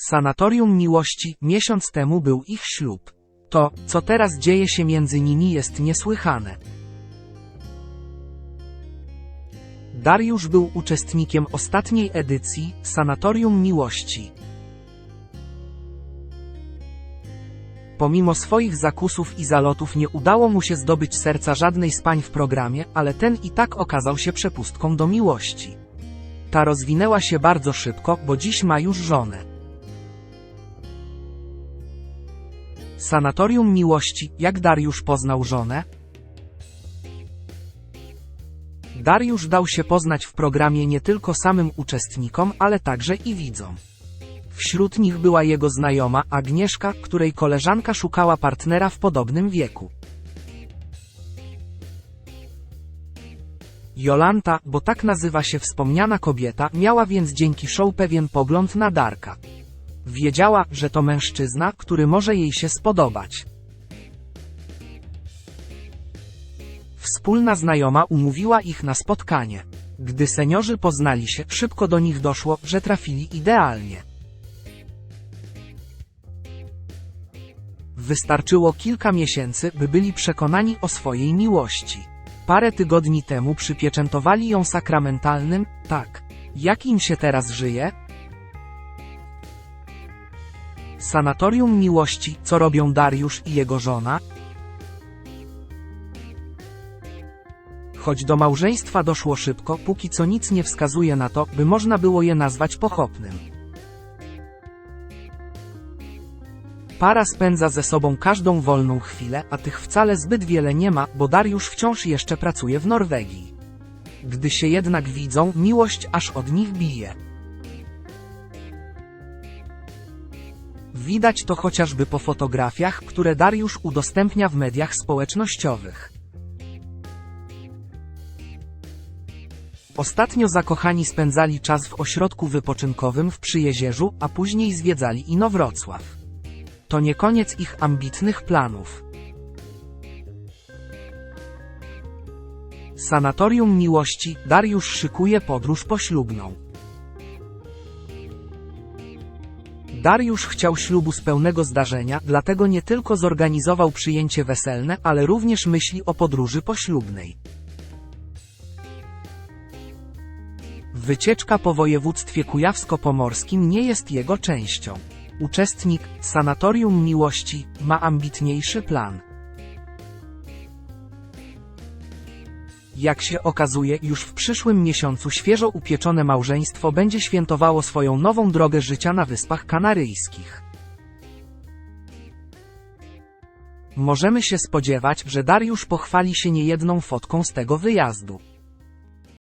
Sanatorium Miłości, miesiąc temu był ich ślub. To, co teraz dzieje się między nimi jest niesłychane. Dariusz był uczestnikiem ostatniej edycji Sanatorium Miłości. Pomimo swoich zakusów i zalotów nie udało mu się zdobyć serca żadnej z pań w programie, ale ten i tak okazał się przepustką do miłości. Ta rozwinęła się bardzo szybko, bo dziś ma już żonę. Sanatorium Miłości, jak Dariusz poznał żonę? Dariusz dał się poznać w programie nie tylko samym uczestnikom, ale także i widzom. Wśród nich była jego znajoma Agnieszka, której koleżanka szukała partnera w podobnym wieku. Jolanta, bo tak nazywa się wspomniana kobieta, miała więc dzięki show pewien pogląd na Darka. Wiedziała, że to mężczyzna, który może jej się spodobać. Wspólna znajoma umówiła ich na spotkanie. Gdy seniorzy poznali się, szybko do nich doszło, że trafili idealnie. Wystarczyło kilka miesięcy, by byli przekonani o swojej miłości. Parę tygodni temu przypieczętowali ją sakramentalnym, tak. Jak im się teraz żyje? Sanatorium Miłości, co robią Dariusz i jego żona? Choć do małżeństwa doszło szybko, póki co nic nie wskazuje na to, by można było je nazwać pochopnym. Para spędza ze sobą każdą wolną chwilę, a tych wcale zbyt wiele nie ma, bo Dariusz wciąż jeszcze pracuje w Norwegii. Gdy się jednak widzą, miłość aż od nich bije. Widać to chociażby po fotografiach, które Dariusz udostępnia w mediach społecznościowych. Ostatnio zakochani spędzali czas w ośrodku wypoczynkowym w Przyjezierzu, a później zwiedzali Inowrocław. To nie koniec ich ambitnych planów. Sanatorium Miłości, Dariusz szykuje podróż poślubną. Dariusz chciał ślubu z pełnego zdarzenia, dlatego nie tylko zorganizował przyjęcie weselne, ale również myśli o podróży poślubnej. Wycieczka po województwie kujawsko-pomorskim nie jest jego częścią. Uczestnik Sanatorium Miłości ma ambitniejszy plan. Jak się okazuje, już w przyszłym miesiącu świeżo upieczone małżeństwo będzie świętowało swoją nową drogę życia na Wyspach Kanaryjskich. Możemy się spodziewać, że Dariusz pochwali się niejedną fotką z tego wyjazdu.